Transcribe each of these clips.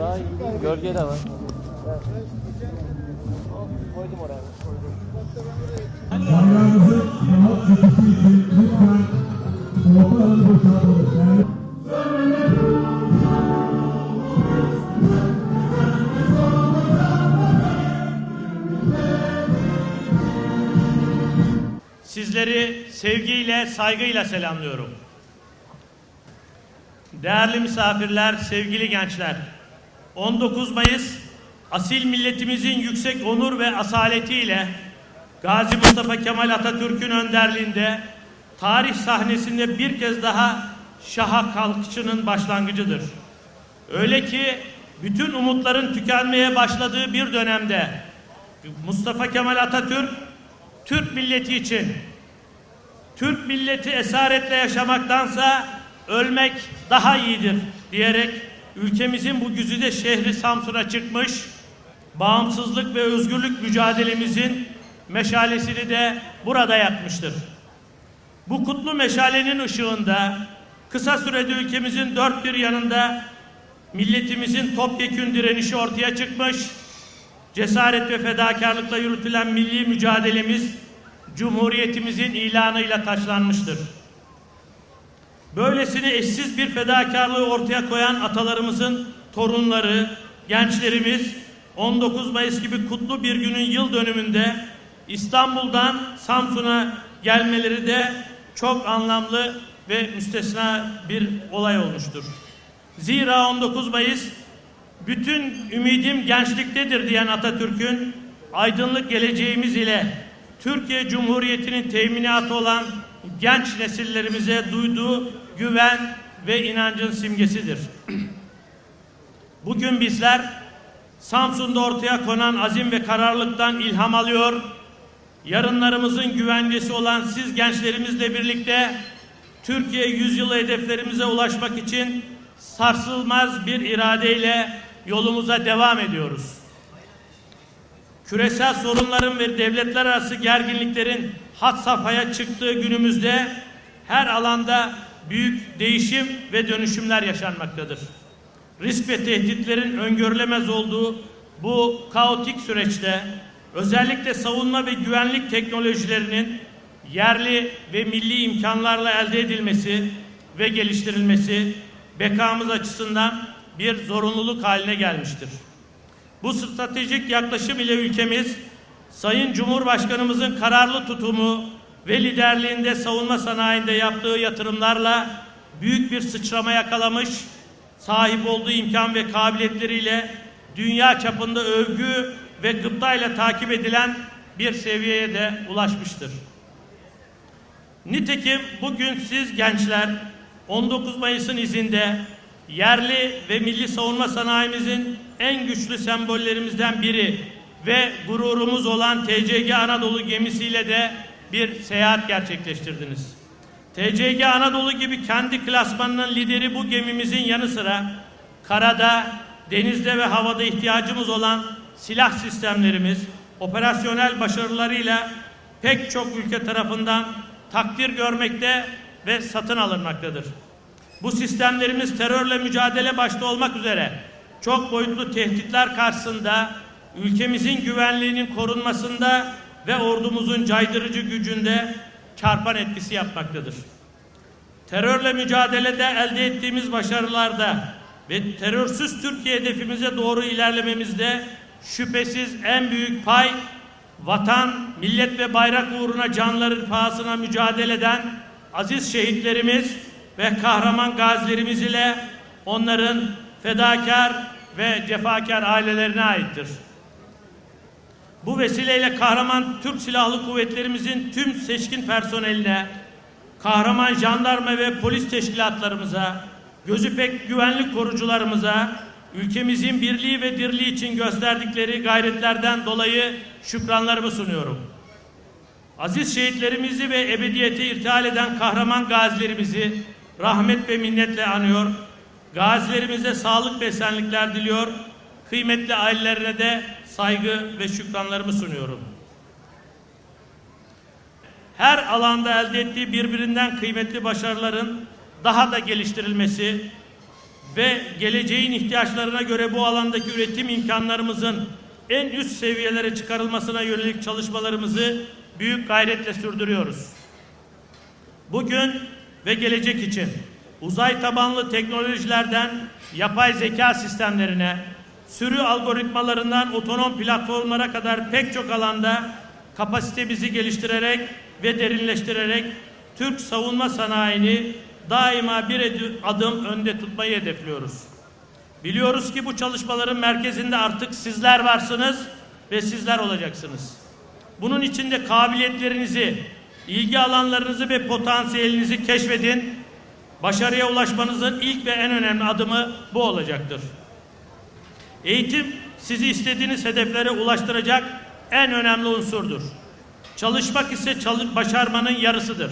daha iyi değil? Gölge de var. Koydum oraya. Sizleri sevgiyle, saygıyla selamlıyorum. Değerli misafirler, sevgili gençler. 19 Mayıs asil milletimizin yüksek onur ve asaletiyle Gazi Mustafa Kemal Atatürk'ün önderliğinde tarih sahnesinde bir kez daha şaha kalkışının başlangıcıdır. Öyle ki bütün umutların tükenmeye başladığı bir dönemde Mustafa Kemal Atatürk Türk milleti için Türk milleti esaretle yaşamaktansa ölmek daha iyidir diyerek ülkemizin bu güzide şehri Samsun'a çıkmış, bağımsızlık ve özgürlük mücadelemizin meşalesini de burada yakmıştır. Bu kutlu meşalenin ışığında kısa sürede ülkemizin dört bir yanında milletimizin topyekün direnişi ortaya çıkmış, cesaret ve fedakarlıkla yürütülen milli mücadelemiz Cumhuriyetimizin ilanıyla taçlanmıştır. Böylesine eşsiz bir fedakarlığı ortaya koyan atalarımızın torunları, gençlerimiz 19 Mayıs gibi kutlu bir günün yıl dönümünde İstanbul'dan Samsun'a gelmeleri de çok anlamlı ve müstesna bir olay olmuştur. Zira 19 Mayıs bütün ümidim gençliktedir diyen Atatürk'ün aydınlık geleceğimiz ile Türkiye Cumhuriyeti'nin teminatı olan genç nesillerimize duyduğu güven ve inancın simgesidir. Bugün bizler Samsun'da ortaya konan azim ve kararlılıktan ilham alıyor, yarınlarımızın güvencesi olan siz gençlerimizle birlikte Türkiye yüzyılı hedeflerimize ulaşmak için sarsılmaz bir iradeyle yolumuza devam ediyoruz. Küresel sorunların ve devletler arası gerginliklerin had safhaya çıktığı günümüzde her alanda büyük değişim ve dönüşümler yaşanmaktadır. Risk ve tehditlerin öngörülemez olduğu bu kaotik süreçte özellikle savunma ve güvenlik teknolojilerinin yerli ve milli imkanlarla elde edilmesi ve geliştirilmesi bekamız açısından bir zorunluluk haline gelmiştir. Bu stratejik yaklaşım ile ülkemiz Sayın Cumhurbaşkanımızın kararlı tutumu ve liderliğinde savunma sanayinde yaptığı yatırımlarla büyük bir sıçrama yakalamış, sahip olduğu imkan ve kabiliyetleriyle dünya çapında övgü ve gıptayla takip edilen bir seviyeye de ulaşmıştır. Nitekim bugün siz gençler 19 Mayıs'ın izinde yerli ve milli savunma sanayimizin en güçlü sembollerimizden biri ve gururumuz olan TCG Anadolu gemisiyle de bir seyahat gerçekleştirdiniz. TCG Anadolu gibi kendi klasmanının lideri bu gemimizin yanı sıra karada, denizde ve havada ihtiyacımız olan silah sistemlerimiz operasyonel başarılarıyla pek çok ülke tarafından takdir görmekte ve satın alınmaktadır. Bu sistemlerimiz terörle mücadele başta olmak üzere çok boyutlu tehditler karşısında ülkemizin güvenliğinin korunmasında ve ordumuzun caydırıcı gücünde çarpan etkisi yapmaktadır. Terörle mücadelede elde ettiğimiz başarılarda ve terörsüz Türkiye hedefimize doğru ilerlememizde şüphesiz en büyük pay vatan, millet ve bayrak uğruna canları pahasına mücadele eden aziz şehitlerimiz ve kahraman gazilerimiz ile onların fedakar ve cefakar ailelerine aittir. Bu vesileyle kahraman Türk Silahlı Kuvvetlerimizin tüm seçkin personeline, kahraman jandarma ve polis teşkilatlarımıza, gözü pek güvenlik korucularımıza, ülkemizin birliği ve dirliği için gösterdikleri gayretlerden dolayı şükranlarımı sunuyorum. Aziz şehitlerimizi ve ebediyete irtihal eden kahraman gazilerimizi rahmet ve minnetle anıyor. Gazilerimize sağlık ve esenlikler diliyor. Kıymetli ailelerine de saygı ve şükranlarımı sunuyorum. Her alanda elde ettiği birbirinden kıymetli başarıların daha da geliştirilmesi ve geleceğin ihtiyaçlarına göre bu alandaki üretim imkanlarımızın en üst seviyelere çıkarılmasına yönelik çalışmalarımızı büyük gayretle sürdürüyoruz. Bugün ve gelecek için uzay tabanlı teknolojilerden yapay zeka sistemlerine, sürü algoritmalarından otonom platformlara kadar pek çok alanda kapasitemizi geliştirerek ve derinleştirerek Türk savunma sanayini daima bir adım önde tutmayı hedefliyoruz. Biliyoruz ki bu çalışmaların merkezinde artık sizler varsınız ve sizler olacaksınız. Bunun için de kabiliyetlerinizi, ilgi alanlarınızı ve potansiyelinizi keşfedin. Başarıya ulaşmanızın ilk ve en önemli adımı bu olacaktır. Eğitim sizi istediğiniz hedeflere ulaştıracak en önemli unsurdur. Çalışmak ise çalı- başarmanın yarısıdır.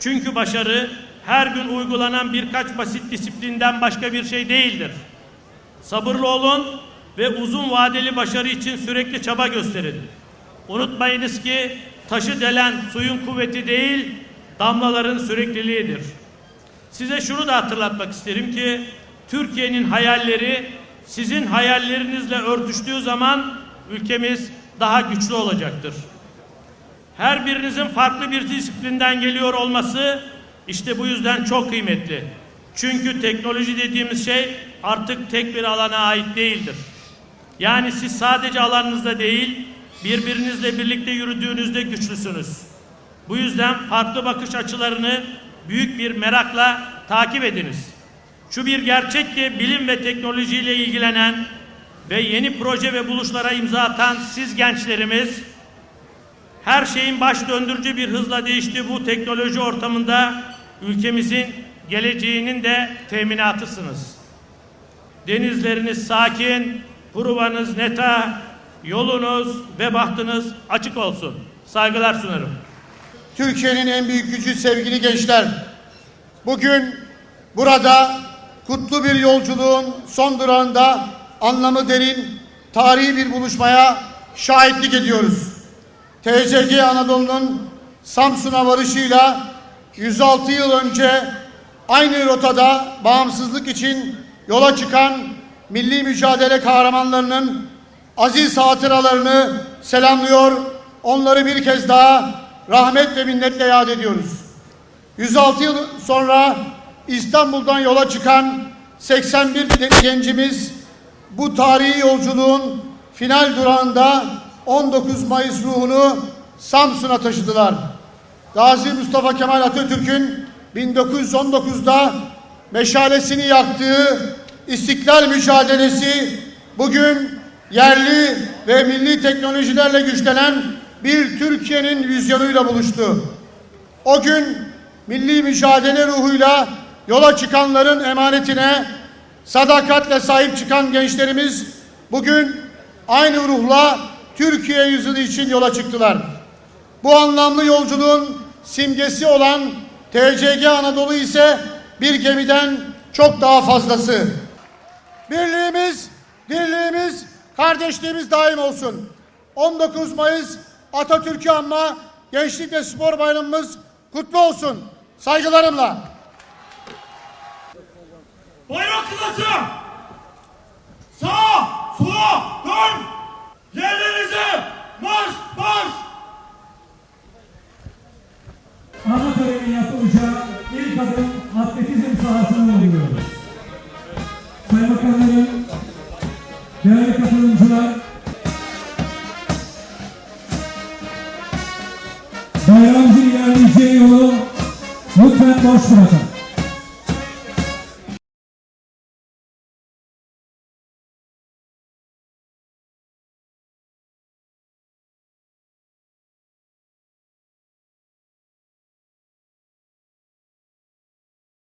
Çünkü başarı her gün uygulanan birkaç basit disiplinden başka bir şey değildir. Sabırlı olun ve uzun vadeli başarı için sürekli çaba gösterin. Unutmayınız ki taşı delen suyun kuvveti değil, damlaların sürekliliğidir. Size şunu da hatırlatmak isterim ki Türkiye'nin hayalleri sizin hayallerinizle örtüştüğü zaman ülkemiz daha güçlü olacaktır. Her birinizin farklı bir disiplinden geliyor olması işte bu yüzden çok kıymetli. Çünkü teknoloji dediğimiz şey artık tek bir alana ait değildir. Yani siz sadece alanınızda değil, birbirinizle birlikte yürüdüğünüzde güçlüsünüz. Bu yüzden farklı bakış açılarını büyük bir merakla takip ediniz. Şu bir gerçek ki bilim ve teknolojiyle ilgilenen ve yeni proje ve buluşlara imza atan siz gençlerimiz her şeyin baş döndürücü bir hızla değiştiği bu teknoloji ortamında ülkemizin geleceğinin de teminatısınız. Denizleriniz sakin, Pruvanız neta, yolunuz ve bahtınız açık olsun. Saygılar sunarım. Türkiye'nin en büyük gücü sevgili gençler. Bugün burada kutlu bir yolculuğun son durağında anlamı derin tarihi bir buluşmaya şahitlik ediyoruz. TCG Anadolu'nun Samsun'a varışıyla 106 yıl önce aynı rotada bağımsızlık için yola çıkan milli mücadele kahramanlarının aziz hatıralarını selamlıyor, onları bir kez daha rahmet ve minnetle yad ediyoruz. 106 yıl sonra İstanbul'dan yola çıkan 81 gencimiz bu tarihi yolculuğun final durağında 19 Mayıs ruhunu Samsun'a taşıdılar. Gazi Mustafa Kemal Atatürk'ün 1919'da meşalesini yaktığı istiklal mücadelesi bugün yerli ve milli teknolojilerle güçlenen bir Türkiye'nin vizyonuyla buluştu. O gün milli mücadele ruhuyla yola çıkanların emanetine sadakatle sahip çıkan gençlerimiz bugün aynı ruhla Türkiye yüzyılı için yola çıktılar. Bu anlamlı yolculuğun simgesi olan TCG Anadolu ise bir gemiden çok daha fazlası. Birliğimiz, dirliğimiz, kardeşliğimiz daim olsun. 19 Mayıs Atatürk'ü anma Gençlik ve Spor Bayramımız kutlu olsun. Saygılarımla. Bayrak kılıcı! Sola, dön! Yerlerinize marş, marş! ana törenin yapılacağı ilk adım atletizm sahasına oluyor. Sayın Bakanlarım, katılımcılar, bayrağımızın ilerleyeceği yolu lütfen boş bırakın.